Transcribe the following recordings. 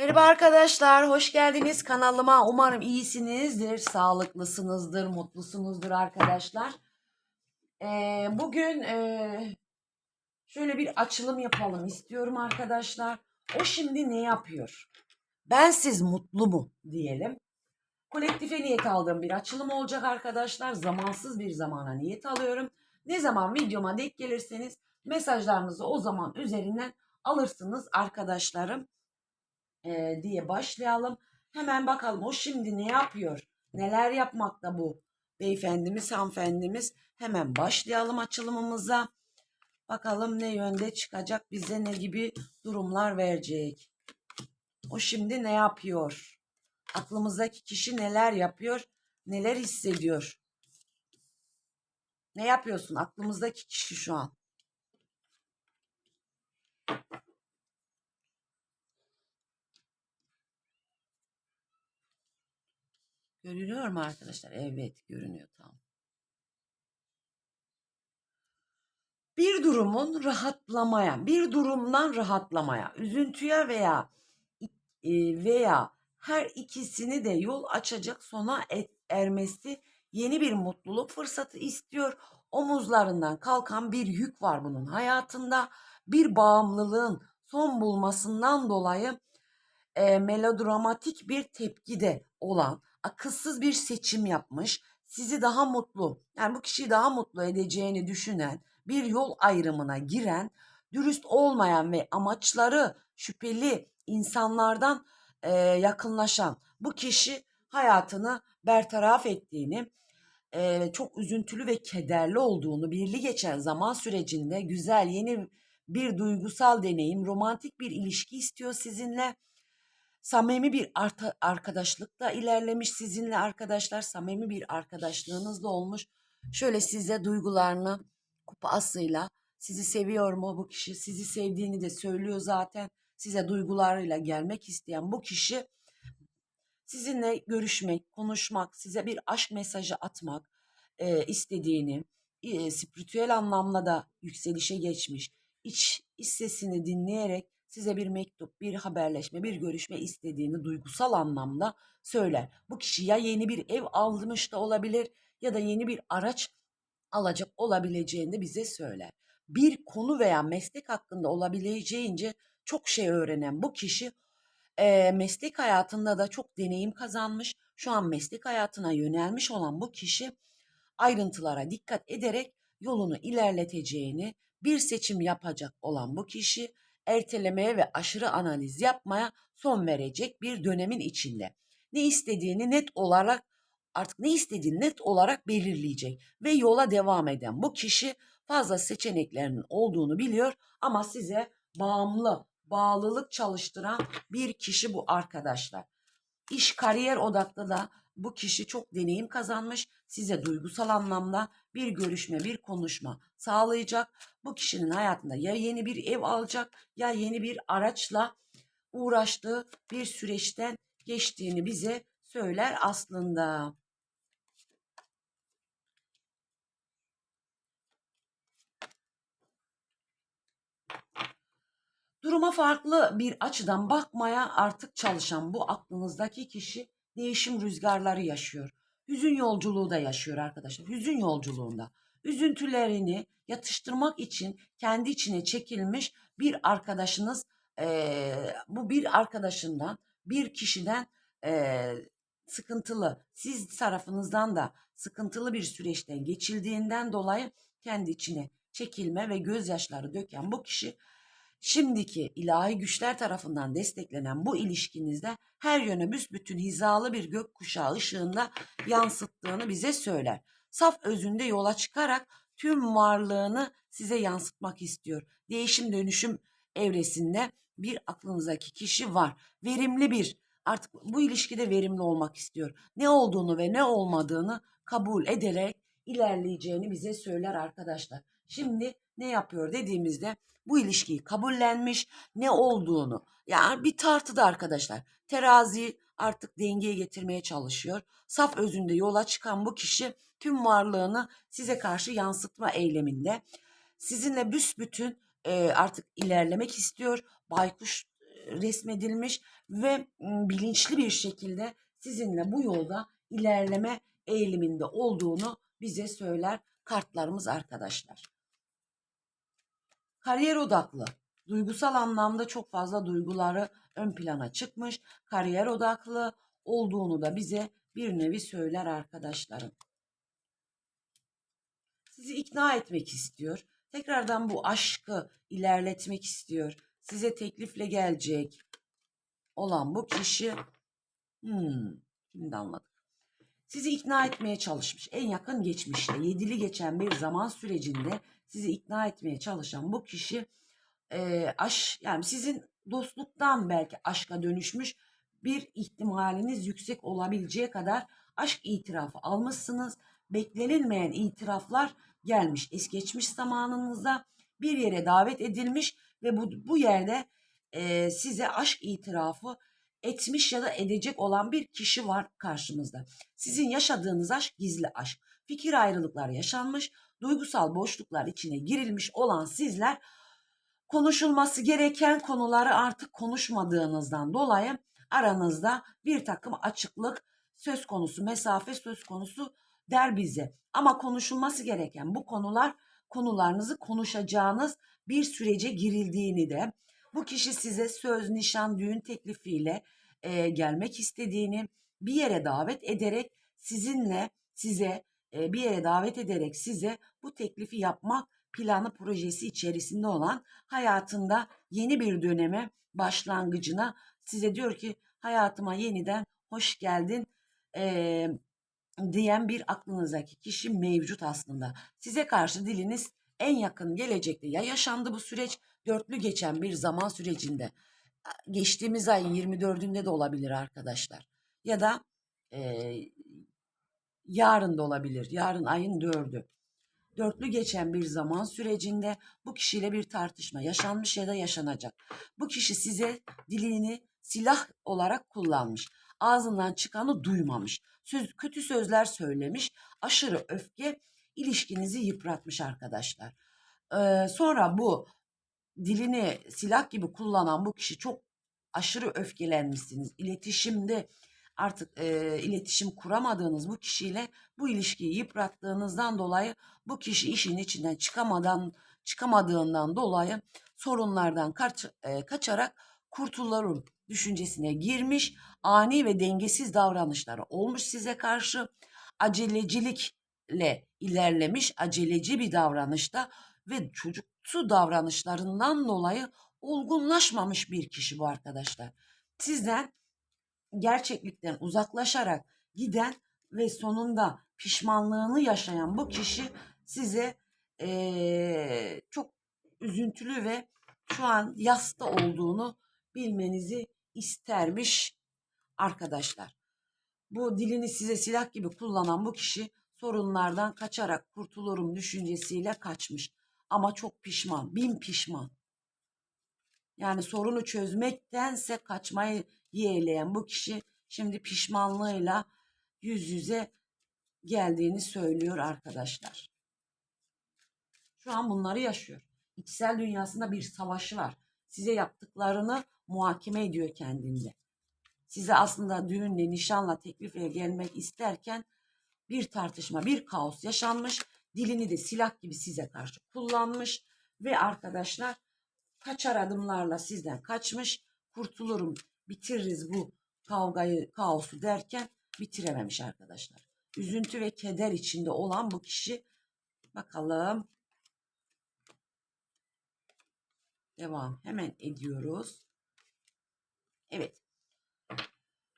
Merhaba arkadaşlar, hoş geldiniz kanalıma. Umarım iyisinizdir, sağlıklısınızdır, mutlusunuzdur arkadaşlar. Ee, bugün e, şöyle bir açılım yapalım istiyorum arkadaşlar. O şimdi ne yapıyor? Bensiz mutlu mu diyelim. Kolektife niyet aldığım bir açılım olacak arkadaşlar. Zamansız bir zamana niyet alıyorum. Ne zaman videoma denk gelirseniz mesajlarınızı o zaman üzerinden alırsınız arkadaşlarım e, diye başlayalım. Hemen bakalım o şimdi ne yapıyor? Neler yapmakta bu beyefendimiz, hanımefendimiz? Hemen başlayalım açılımımıza. Bakalım ne yönde çıkacak, bize ne gibi durumlar verecek. O şimdi ne yapıyor? Aklımızdaki kişi neler yapıyor, neler hissediyor? Ne yapıyorsun aklımızdaki kişi şu an? Görünüyor mu arkadaşlar? Evet görünüyor tam. Bir durumun rahatlamaya, bir durumdan rahatlamaya, üzüntüye veya e, veya her ikisini de yol açacak sona ermesi yeni bir mutluluk fırsatı istiyor. Omuzlarından kalkan bir yük var bunun hayatında. Bir bağımlılığın son bulmasından dolayı e, melodramatik bir tepki de olan akılsız bir seçim yapmış. Sizi daha mutlu, yani bu kişiyi daha mutlu edeceğini düşünen, bir yol ayrımına giren, dürüst olmayan ve amaçları şüpheli insanlardan e, yakınlaşan bu kişi hayatını bertaraf ettiğini, e, çok üzüntülü ve kederli olduğunu, birli geçen zaman sürecinde güzel yeni bir duygusal deneyim, romantik bir ilişki istiyor sizinle samimi bir arta, arkadaşlıkla ilerlemiş sizinle arkadaşlar. Samimi bir arkadaşlığınız da olmuş. Şöyle size duygularını kupasıyla sizi seviyor mu bu kişi? Sizi sevdiğini de söylüyor zaten. Size duygularıyla gelmek isteyen bu kişi sizinle görüşmek, konuşmak, size bir aşk mesajı atmak e, istediğini, e, spiritüel anlamda da yükselişe geçmiş, iç, iç sesini dinleyerek size bir mektup, bir haberleşme, bir görüşme istediğini duygusal anlamda söyler. Bu kişi ya yeni bir ev almış da olabilir ya da yeni bir araç alacak olabileceğini de bize söyler. Bir konu veya meslek hakkında olabileceğince çok şey öğrenen bu kişi e, meslek hayatında da çok deneyim kazanmış. Şu an meslek hayatına yönelmiş olan bu kişi ayrıntılara dikkat ederek yolunu ilerleteceğini, bir seçim yapacak olan bu kişi ertelemeye ve aşırı analiz yapmaya son verecek bir dönemin içinde. Ne istediğini net olarak artık ne istediğini net olarak belirleyecek ve yola devam eden bu kişi fazla seçeneklerinin olduğunu biliyor ama size bağımlı, bağlılık çalıştıran bir kişi bu arkadaşlar. İş kariyer odaklı da bu kişi çok deneyim kazanmış. Size duygusal anlamda bir görüşme, bir konuşma sağlayacak. Bu kişinin hayatında ya yeni bir ev alacak ya yeni bir araçla uğraştığı bir süreçten geçtiğini bize söyler aslında. Duruma farklı bir açıdan bakmaya artık çalışan bu aklınızdaki kişi değişim rüzgarları yaşıyor. Hüzün yolculuğu da yaşıyor arkadaşlar. Hüzün yolculuğunda. Üzüntülerini yatıştırmak için kendi içine çekilmiş bir arkadaşınız eee, bu bir arkadaşından bir kişiden eee, sıkıntılı siz tarafınızdan da sıkıntılı bir süreçten geçildiğinden dolayı kendi içine çekilme ve gözyaşları döken bu kişi Şimdiki ilahi güçler tarafından desteklenen bu ilişkinizde her yöne büsbütün hizalı bir gökkuşağı ışığında yansıttığını bize söyler. Saf özünde yola çıkarak tüm varlığını size yansıtmak istiyor. Değişim dönüşüm evresinde bir aklınızdaki kişi var. Verimli bir artık bu ilişkide verimli olmak istiyor. Ne olduğunu ve ne olmadığını kabul ederek ilerleyeceğini bize söyler arkadaşlar. Şimdi ne yapıyor dediğimizde bu ilişkiyi kabullenmiş ne olduğunu yani bir tartıda arkadaşlar terazi artık dengeye getirmeye çalışıyor. Saf özünde yola çıkan bu kişi tüm varlığını size karşı yansıtma eyleminde. Sizinle büsbütün e, artık ilerlemek istiyor. Baykuş resmedilmiş ve bilinçli bir şekilde sizinle bu yolda ilerleme eğiliminde olduğunu bize söyler kartlarımız arkadaşlar. Kariyer odaklı. Duygusal anlamda çok fazla duyguları ön plana çıkmış. Kariyer odaklı olduğunu da bize bir nevi söyler arkadaşlarım. Sizi ikna etmek istiyor. Tekrardan bu aşkı ilerletmek istiyor. Size teklifle gelecek olan bu kişi hmm, şimdi anladık. Sizi ikna etmeye çalışmış. En yakın geçmişte, yedili geçen bir zaman sürecinde sizi ikna etmeye çalışan bu kişi e, aş yani sizin dostluktan belki aşka dönüşmüş bir ihtimaliniz yüksek olabileceği kadar aşk itirafı almışsınız. Beklenilmeyen itiraflar gelmiş. Es geçmiş zamanınızda bir yere davet edilmiş ve bu, bu yerde e, size aşk itirafı etmiş ya da edecek olan bir kişi var karşımızda. Sizin yaşadığınız aşk gizli aşk. Fikir ayrılıkları yaşanmış, duygusal boşluklar içine girilmiş olan sizler konuşulması gereken konuları artık konuşmadığınızdan dolayı aranızda bir takım açıklık söz konusu, mesafe söz konusu der bize. Ama konuşulması gereken bu konular konularınızı konuşacağınız bir sürece girildiğini de bu kişi size söz, nişan, düğün teklifiyle e, gelmek istediğini bir yere davet ederek sizinle size bir yere davet ederek size bu teklifi yapmak planı projesi içerisinde olan hayatında yeni bir döneme başlangıcına size diyor ki hayatıma yeniden hoş geldin e, diyen bir aklınızdaki kişi mevcut aslında. Size karşı diliniz en yakın gelecekte ya yaşandı bu süreç dörtlü geçen bir zaman sürecinde geçtiğimiz ayın 24'ünde de olabilir arkadaşlar. Ya da e, yarın da olabilir. Yarın ayın dördü. Dörtlü geçen bir zaman sürecinde bu kişiyle bir tartışma yaşanmış ya da yaşanacak. Bu kişi size dilini silah olarak kullanmış. Ağzından çıkanı duymamış. Söz, kötü sözler söylemiş. Aşırı öfke ilişkinizi yıpratmış arkadaşlar. Ee, sonra bu dilini silah gibi kullanan bu kişi çok aşırı öfkelenmişsiniz. İletişimde artık e, iletişim kuramadığınız bu kişiyle bu ilişkiyi yıprattığınızdan dolayı bu kişi işin içinden çıkamadan çıkamadığından dolayı sorunlardan kaç, e, kaçarak kurtulurum düşüncesine girmiş. Ani ve dengesiz davranışları olmuş size karşı. Acelecilikle ilerlemiş, aceleci bir davranışta ve çocuksu davranışlarından dolayı olgunlaşmamış bir kişi bu arkadaşlar. Sizden gerçeklikten uzaklaşarak giden ve sonunda pişmanlığını yaşayan bu kişi size ee, çok üzüntülü ve şu an yasta olduğunu bilmenizi istermiş arkadaşlar. Bu dilini size silah gibi kullanan bu kişi sorunlardan kaçarak kurtulurum düşüncesiyle kaçmış. Ama çok pişman, bin pişman. Yani sorunu çözmektense kaçmayı yeğleyen bu kişi şimdi pişmanlığıyla yüz yüze geldiğini söylüyor arkadaşlar. Şu an bunları yaşıyor. İçsel dünyasında bir savaşı var. Size yaptıklarını muhakeme ediyor kendinde. Size aslında düğünle, nişanla, teklifle gelmek isterken bir tartışma, bir kaos yaşanmış. Dilini de silah gibi size karşı kullanmış ve arkadaşlar kaçar adımlarla sizden kaçmış. Kurtulurum, bitiririz bu kavgayı, kaosu derken bitirememiş arkadaşlar. Üzüntü ve keder içinde olan bu kişi bakalım devam hemen ediyoruz. Evet.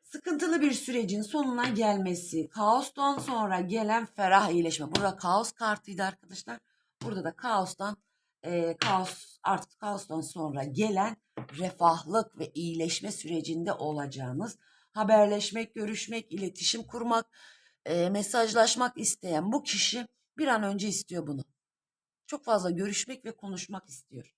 Sıkıntılı bir sürecin sonuna gelmesi, kaostan sonra gelen ferah iyileşme. Burada kaos kartıydı arkadaşlar. Burada da kaostan e, kaos artık kaostan sonra gelen refahlık ve iyileşme sürecinde olacağınız haberleşmek, görüşmek, iletişim kurmak, e, mesajlaşmak isteyen bu kişi bir an önce istiyor bunu. Çok fazla görüşmek ve konuşmak istiyor.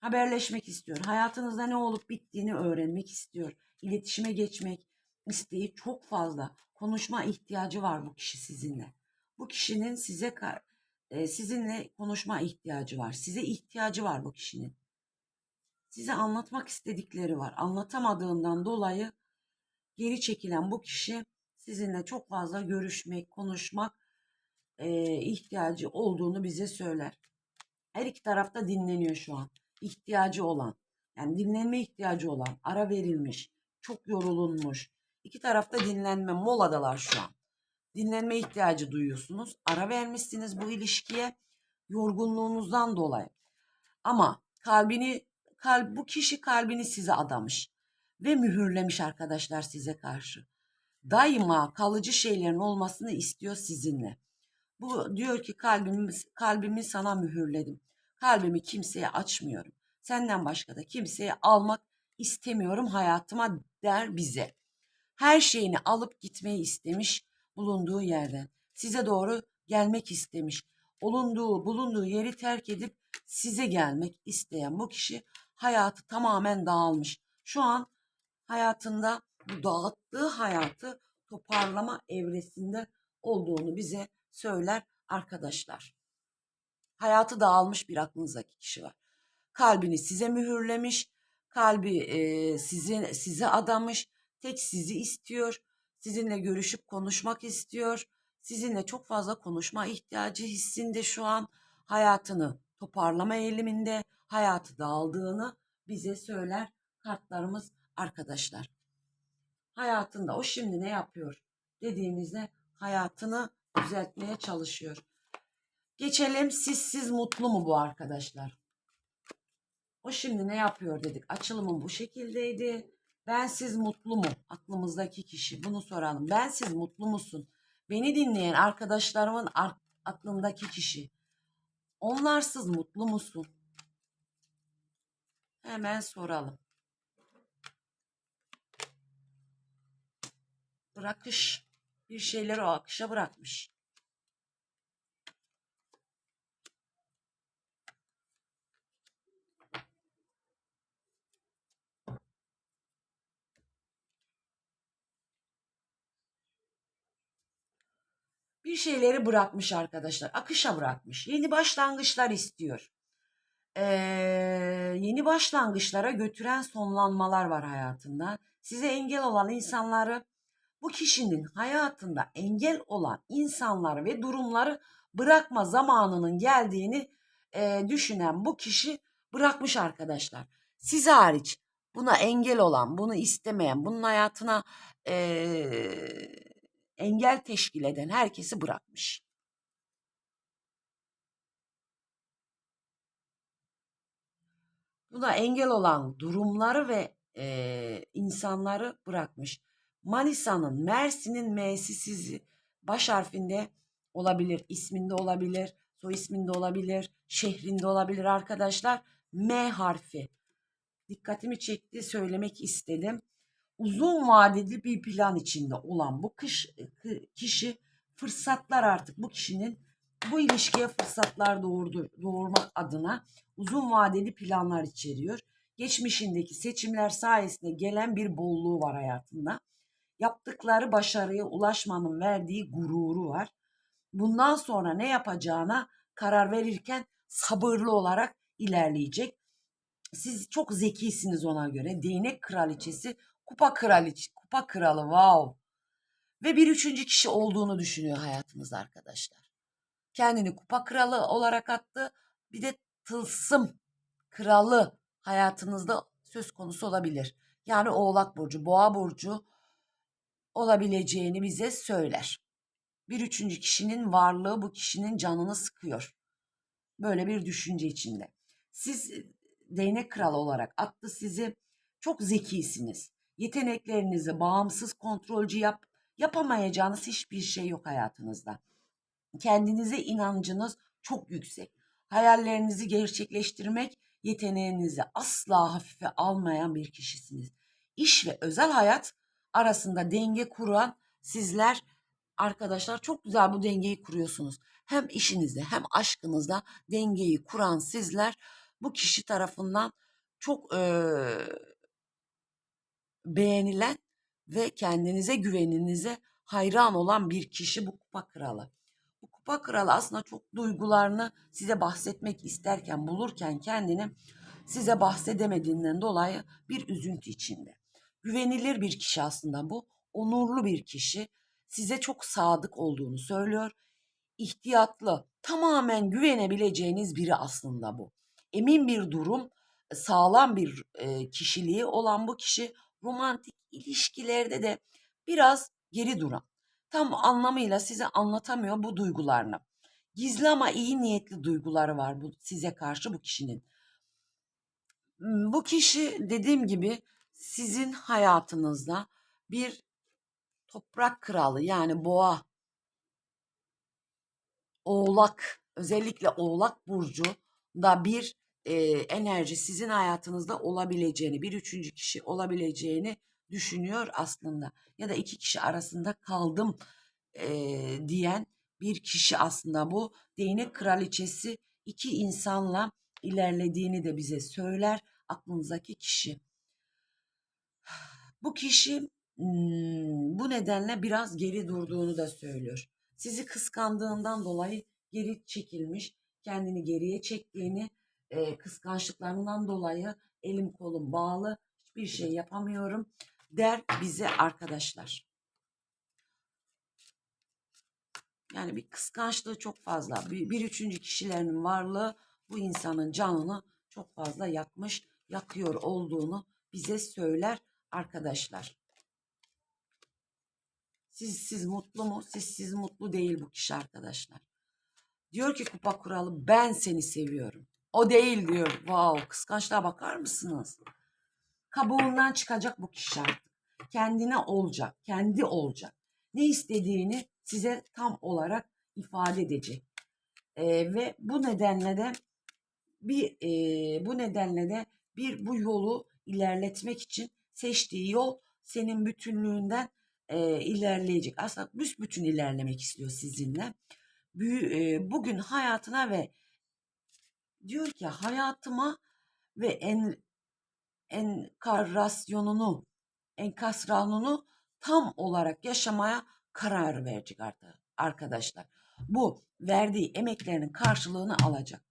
Haberleşmek istiyor. Hayatınızda ne olup bittiğini öğrenmek istiyor. İletişime geçmek isteği çok fazla. Konuşma ihtiyacı var bu kişi sizinle. Bu kişinin size sizinle konuşma ihtiyacı var. Size ihtiyacı var bu kişinin. Size anlatmak istedikleri var. Anlatamadığından dolayı geri çekilen bu kişi sizinle çok fazla görüşmek, konuşmak e, ihtiyacı olduğunu bize söyler. Her iki tarafta dinleniyor şu an. İhtiyacı olan, yani dinlenme ihtiyacı olan, ara verilmiş, çok yorulunmuş. İki tarafta dinlenme, moladalar şu an. Dinlenme ihtiyacı duyuyorsunuz. Ara vermişsiniz bu ilişkiye yorgunluğunuzdan dolayı. Ama kalbini kalp bu kişi kalbini size adamış ve mühürlemiş arkadaşlar size karşı. Daima kalıcı şeylerin olmasını istiyor sizinle. Bu diyor ki kalbimi, kalbimi sana mühürledim. Kalbimi kimseye açmıyorum. Senden başka da kimseye almak istemiyorum hayatıma der bize. Her şeyini alıp gitmeyi istemiş bulunduğu yerden. Size doğru gelmek istemiş. Olunduğu, bulunduğu yeri terk edip size gelmek isteyen bu kişi hayatı tamamen dağılmış. Şu an hayatında bu dağıttığı hayatı toparlama evresinde olduğunu bize söyler arkadaşlar. Hayatı dağılmış bir aklınızdaki kişi var. Kalbini size mühürlemiş, kalbi e, size size adamış, tek sizi istiyor, sizinle görüşüp konuşmak istiyor, sizinle çok fazla konuşma ihtiyacı hissinde şu an hayatını toparlama eğiliminde, hayatı dağıldığını bize söyler kartlarımız arkadaşlar. Hayatında o şimdi ne yapıyor dediğimizde hayatını düzeltmeye çalışıyor. Geçelim sizsiz mutlu mu bu arkadaşlar? O şimdi ne yapıyor dedik. Açılımın bu şekildeydi. Ben siz mutlu mu? Aklımızdaki kişi. Bunu soralım. Ben siz mutlu musun? Beni dinleyen arkadaşlarımın ar- aklındaki kişi. Onlarsız mutlu musun? Hemen soralım. Bırakış. Bir şeyleri o akışa bırakmış. bir şeyleri bırakmış arkadaşlar. Akışa bırakmış. Yeni başlangıçlar istiyor. Ee, yeni başlangıçlara götüren sonlanmalar var hayatında. Size engel olan insanları bu kişinin hayatında engel olan insanları ve durumları bırakma zamanının geldiğini e, düşünen bu kişi bırakmış arkadaşlar. Siz hariç buna engel olan, bunu istemeyen, bunun hayatına e, engel teşkil eden herkesi bırakmış. Buna engel olan durumları ve e, insanları bırakmış. Manisa'nın, Mersin'in M'si baş harfinde olabilir, isminde olabilir, soy isminde olabilir, şehrinde olabilir arkadaşlar. M harfi. Dikkatimi çekti, söylemek istedim uzun vadeli bir plan içinde olan bu kış, kişi fırsatlar artık bu kişinin bu ilişkiye fırsatlar doğurdu, doğurmak adına uzun vadeli planlar içeriyor. Geçmişindeki seçimler sayesinde gelen bir bolluğu var hayatında. Yaptıkları başarıya ulaşmanın verdiği gururu var. Bundan sonra ne yapacağına karar verirken sabırlı olarak ilerleyecek. Siz çok zekisiniz ona göre. Değnek kraliçesi Kupa kraliçe, kupa kralı wow. Ve bir üçüncü kişi olduğunu düşünüyor hayatınızda arkadaşlar. Kendini kupa kralı olarak attı. Bir de tılsım kralı hayatınızda söz konusu olabilir. Yani oğlak burcu, boğa burcu olabileceğini bize söyler. Bir üçüncü kişinin varlığı bu kişinin canını sıkıyor. Böyle bir düşünce içinde. Siz değnek kralı olarak attı sizi. Çok zekisiniz yeteneklerinizi bağımsız kontrolcü yap, yapamayacağınız hiçbir şey yok hayatınızda. Kendinize inancınız çok yüksek. Hayallerinizi gerçekleştirmek yeteneğinizi asla hafife almayan bir kişisiniz. İş ve özel hayat arasında denge kuran sizler arkadaşlar çok güzel bu dengeyi kuruyorsunuz. Hem işinizde hem aşkınızda dengeyi kuran sizler bu kişi tarafından çok ee, beğenilen ve kendinize güveninize hayran olan bir kişi bu kupa kralı. Kupa kralı aslında çok duygularını size bahsetmek isterken bulurken kendini size bahsedemediğinden dolayı bir üzüntü içinde. Güvenilir bir kişi aslında bu. Onurlu bir kişi. Size çok sadık olduğunu söylüyor. İhtiyatlı, tamamen güvenebileceğiniz biri aslında bu. Emin bir durum, sağlam bir e, kişiliği olan bu kişi romantik ilişkilerde de biraz geri duran. Tam anlamıyla size anlatamıyor bu duygularını. Gizli ama iyi niyetli duyguları var bu size karşı bu kişinin. Bu kişi dediğim gibi sizin hayatınızda bir toprak kralı yani boğa, oğlak, özellikle oğlak burcu da bir e, enerji sizin hayatınızda olabileceğini, bir üçüncü kişi olabileceğini düşünüyor aslında. Ya da iki kişi arasında kaldım e, diyen bir kişi aslında bu. Değnek kraliçesi iki insanla ilerlediğini de bize söyler aklınızdaki kişi. Bu kişi hmm, bu nedenle biraz geri durduğunu da söylüyor. Sizi kıskandığından dolayı geri çekilmiş, kendini geriye çektiğini, kıskançlıklarından dolayı elim kolum bağlı, hiçbir şey yapamıyorum der bize arkadaşlar. Yani bir kıskançlığı çok fazla. Bir, bir üçüncü kişilerin varlığı bu insanın canını çok fazla yakmış, yakıyor olduğunu bize söyler arkadaşlar. Siz siz mutlu mu? Siz siz mutlu değil bu kişi arkadaşlar. Diyor ki kupa kuralı ben seni seviyorum. O değil diyor. Wow kıskançlığa bakar mısınız? Kabuğundan çıkacak bu kişi artık. Kendine olacak. Kendi olacak. Ne istediğini size tam olarak ifade edecek. Ee, ve bu nedenle de bir e, bu nedenle de bir bu yolu ilerletmek için seçtiği yol senin bütünlüğünden e, ilerleyecek. Aslında büsbütün ilerlemek istiyor sizinle. Büyü, e, bugün hayatına ve diyor ki hayatıma ve en enkarnasyonunu enkasranunu tam olarak yaşamaya karar verecek artık arkadaşlar. Bu verdiği emeklerinin karşılığını alacak.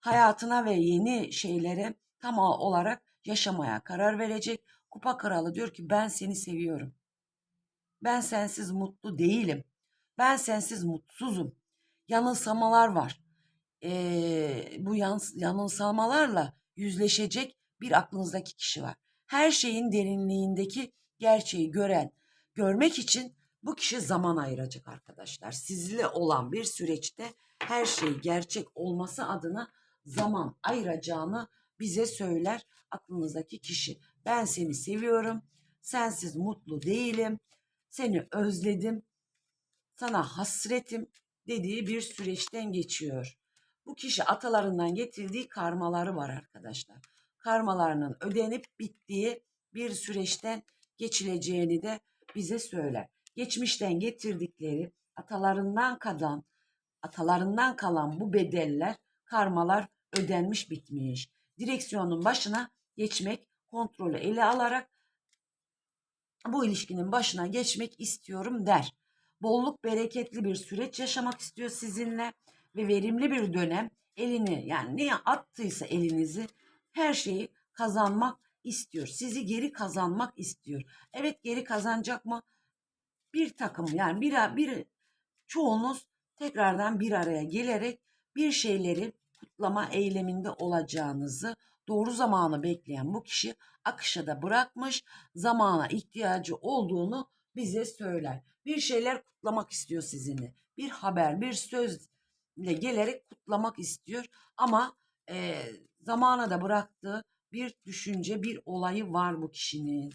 Hayatına ve yeni şeylere tam olarak yaşamaya karar verecek. Kupa kralı diyor ki ben seni seviyorum. Ben sensiz mutlu değilim. Ben sensiz mutsuzum. Yanılsamalar var. Ee, bu yanılsamalarla yüzleşecek bir aklınızdaki kişi var. Her şeyin derinliğindeki gerçeği gören, görmek için bu kişi zaman ayıracak arkadaşlar. Sizle olan bir süreçte her şey gerçek olması adına zaman ayıracağını bize söyler aklınızdaki kişi. Ben seni seviyorum. Sensiz mutlu değilim. Seni özledim. Sana hasretim dediği bir süreçten geçiyor. Bu kişi atalarından getirdiği karmaları var arkadaşlar. Karmalarının ödenip bittiği bir süreçten geçileceğini de bize söyler. Geçmişten getirdikleri atalarından kalan atalarından kalan bu bedeller, karmalar ödenmiş bitmiş. Direksiyonun başına geçmek, kontrolü ele alarak bu ilişkinin başına geçmek istiyorum der. Bolluk bereketli bir süreç yaşamak istiyor sizinle ve verimli bir dönem elini yani neye attıysa elinizi her şeyi kazanmak istiyor. Sizi geri kazanmak istiyor. Evet geri kazanacak mı? Bir takım yani bir, bir çoğunuz tekrardan bir araya gelerek bir şeyleri kutlama eyleminde olacağınızı doğru zamanı bekleyen bu kişi akışa da bırakmış zamana ihtiyacı olduğunu bize söyler. Bir şeyler kutlamak istiyor sizinle. Bir haber, bir sözle gelerek kutlamak istiyor ama e, zamana da bıraktığı bir düşünce, bir olayı var bu kişinin.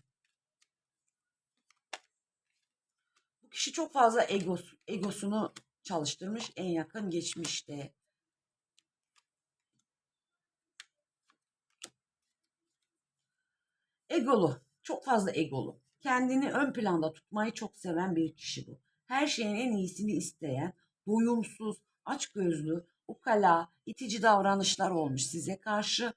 Bu kişi çok fazla egos, egosunu çalıştırmış en yakın geçmişte. Egolu, çok fazla egolu. Kendini ön planda tutmayı çok seven bir kişi bu. Her şeyin en iyisini isteyen, doyumsuz, açgözlü, ukala, itici davranışlar olmuş size karşı.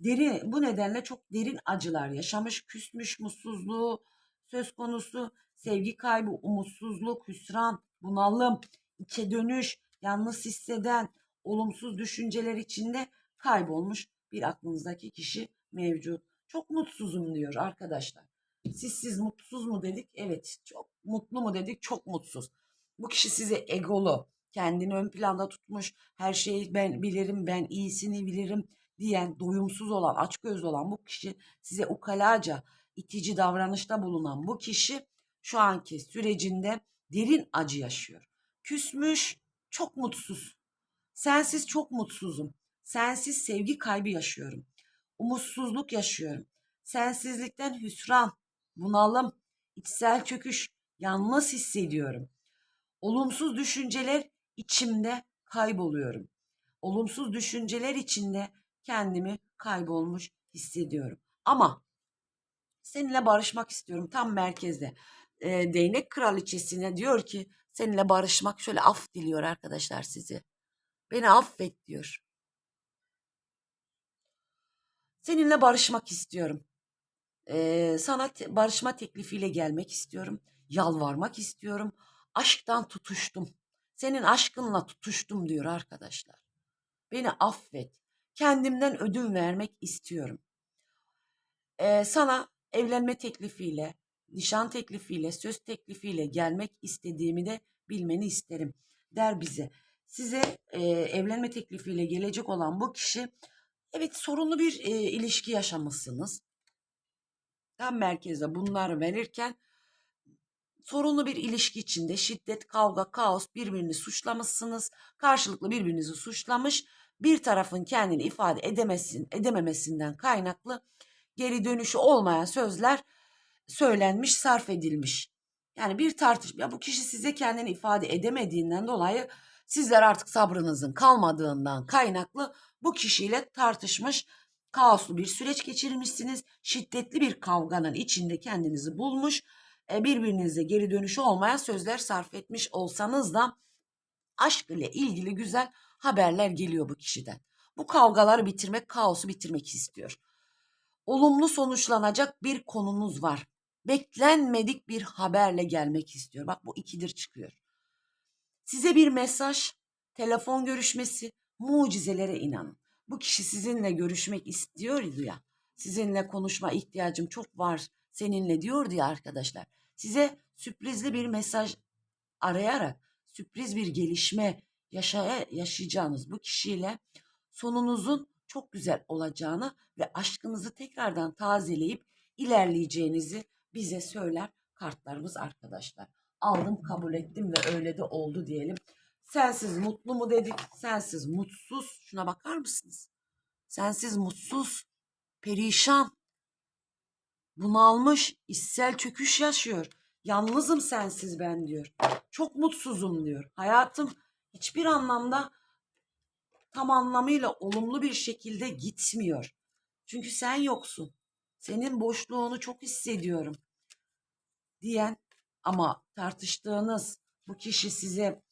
Derin, bu nedenle çok derin acılar yaşamış, küsmüş, mutsuzluğu söz konusu, sevgi kaybı, umutsuzluk, hüsran, bunalım, içe dönüş, yalnız hisseden, olumsuz düşünceler içinde kaybolmuş bir aklınızdaki kişi mevcut. Çok mutsuzum diyor arkadaşlar. Siz siz mutsuz mu dedik? Evet. Çok mutlu mu dedik? Çok mutsuz. Bu kişi size egolu, kendini ön planda tutmuş, her şeyi ben bilirim, ben iyisini bilirim diyen, doyumsuz olan, açgözlü olan bu kişi size ukalaca, itici davranışta bulunan bu kişi şu anki sürecinde derin acı yaşıyor. Küsmüş, çok mutsuz. Sensiz çok mutsuzum. Sensiz sevgi kaybı yaşıyorum. Umutsuzluk yaşıyorum. Sensizlikten hüsran, bunalım, içsel çöküş, yalnız hissediyorum. Olumsuz düşünceler içimde kayboluyorum. Olumsuz düşünceler içinde kendimi kaybolmuş hissediyorum. Ama seninle barışmak istiyorum tam merkezde. E, değnek kraliçesine diyor ki seninle barışmak şöyle af diliyor arkadaşlar sizi. Beni affet diyor. Seninle barışmak istiyorum. Ee, sana te- barışma teklifiyle gelmek istiyorum. Yalvarmak istiyorum. Aşktan tutuştum. Senin aşkınla tutuştum diyor arkadaşlar. Beni affet. Kendimden ödün vermek istiyorum. Ee, sana evlenme teklifiyle, nişan teklifiyle, söz teklifiyle gelmek istediğimi de bilmeni isterim der bize. Size e, evlenme teklifiyle gelecek olan bu kişi evet sorunlu bir e, ilişki yaşamışsınız. Tam merkezde bunları verirken sorunlu bir ilişki içinde şiddet, kavga, kaos birbirini suçlamışsınız. Karşılıklı birbirinizi suçlamış. Bir tarafın kendini ifade edemesin, edememesinden kaynaklı geri dönüşü olmayan sözler söylenmiş, sarf edilmiş. Yani bir tartışma, ya bu kişi size kendini ifade edemediğinden dolayı sizler artık sabrınızın kalmadığından kaynaklı bu kişiyle tartışmış, kaoslu bir süreç geçirmişsiniz. Şiddetli bir kavganın içinde kendinizi bulmuş, birbirinize geri dönüşü olmayan sözler sarf etmiş olsanız da aşk ile ilgili güzel haberler geliyor bu kişiden. Bu kavgaları bitirmek, kaosu bitirmek istiyor. Olumlu sonuçlanacak bir konunuz var. Beklenmedik bir haberle gelmek istiyor. Bak bu ikidir çıkıyor. Size bir mesaj, telefon görüşmesi, mucizelere inanın. Bu kişi sizinle görüşmek istiyordu ya. Sizinle konuşma ihtiyacım çok var seninle diyordu ya arkadaşlar. Size sürprizli bir mesaj arayarak sürpriz bir gelişme yaşaya, yaşayacağınız bu kişiyle sonunuzun çok güzel olacağını ve aşkınızı tekrardan tazeleyip ilerleyeceğinizi bize söyler kartlarımız arkadaşlar. Aldım kabul ettim ve öyle de oldu diyelim. Sensiz mutlu mu dedik? Sensiz mutsuz. Şuna bakar mısınız? Sensiz mutsuz, perişan, bunalmış, içsel çöküş yaşıyor. Yalnızım sensiz ben diyor. Çok mutsuzum diyor. Hayatım hiçbir anlamda tam anlamıyla olumlu bir şekilde gitmiyor. Çünkü sen yoksun. Senin boşluğunu çok hissediyorum diyen ama tartıştığınız bu kişi size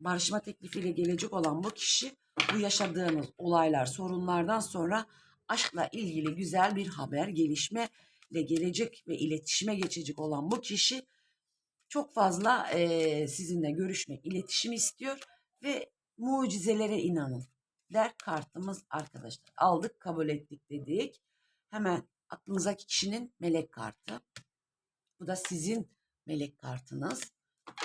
barışma teklifiyle gelecek olan bu kişi bu yaşadığınız olaylar, sorunlardan sonra aşkla ilgili güzel bir haber, gelişme ile gelecek ve iletişime geçecek olan bu kişi çok fazla e, sizinle görüşmek, iletişim istiyor ve mucizelere inanın der kartımız arkadaşlar. Aldık, kabul ettik dedik. Hemen aklınızdaki kişinin melek kartı. Bu da sizin melek kartınız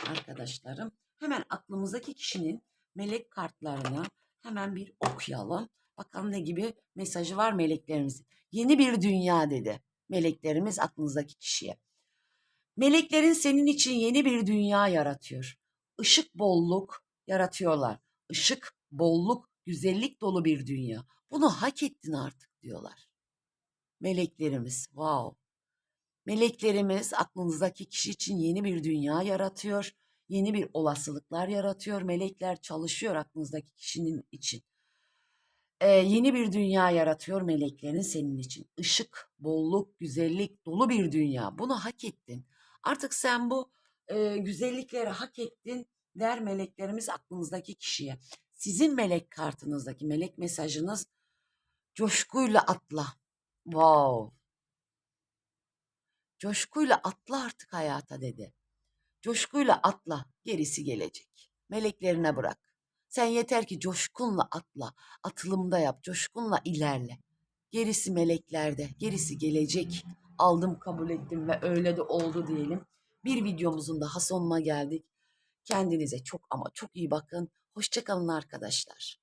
arkadaşlarım. Hemen aklımızdaki kişinin melek kartlarını hemen bir okuyalım. Bakalım ne gibi mesajı var meleklerimizin. Yeni bir dünya dedi meleklerimiz aklınızdaki kişiye. Meleklerin senin için yeni bir dünya yaratıyor. Işık bolluk yaratıyorlar. Işık, bolluk, güzellik dolu bir dünya. Bunu hak ettin artık diyorlar. Meleklerimiz, wow. Meleklerimiz aklınızdaki kişi için yeni bir dünya yaratıyor. Yeni bir olasılıklar yaratıyor. Melekler çalışıyor aklınızdaki kişinin için. Ee, yeni bir dünya yaratıyor meleklerin senin için. Işık, bolluk, güzellik dolu bir dünya. Bunu hak ettin. Artık sen bu e, güzellikleri hak ettin der meleklerimiz aklınızdaki kişiye. Sizin melek kartınızdaki melek mesajınız coşkuyla atla. Wow. Coşkuyla atla artık hayata dedi. Coşkuyla atla, gerisi gelecek. Meleklerine bırak. Sen yeter ki coşkunla atla, atılımda yap, coşkunla ilerle. Gerisi meleklerde, gerisi gelecek. Aldım, kabul ettim ve öyle de oldu diyelim. Bir videomuzun daha sonuna geldik. Kendinize çok ama çok iyi bakın. Hoşçakalın arkadaşlar.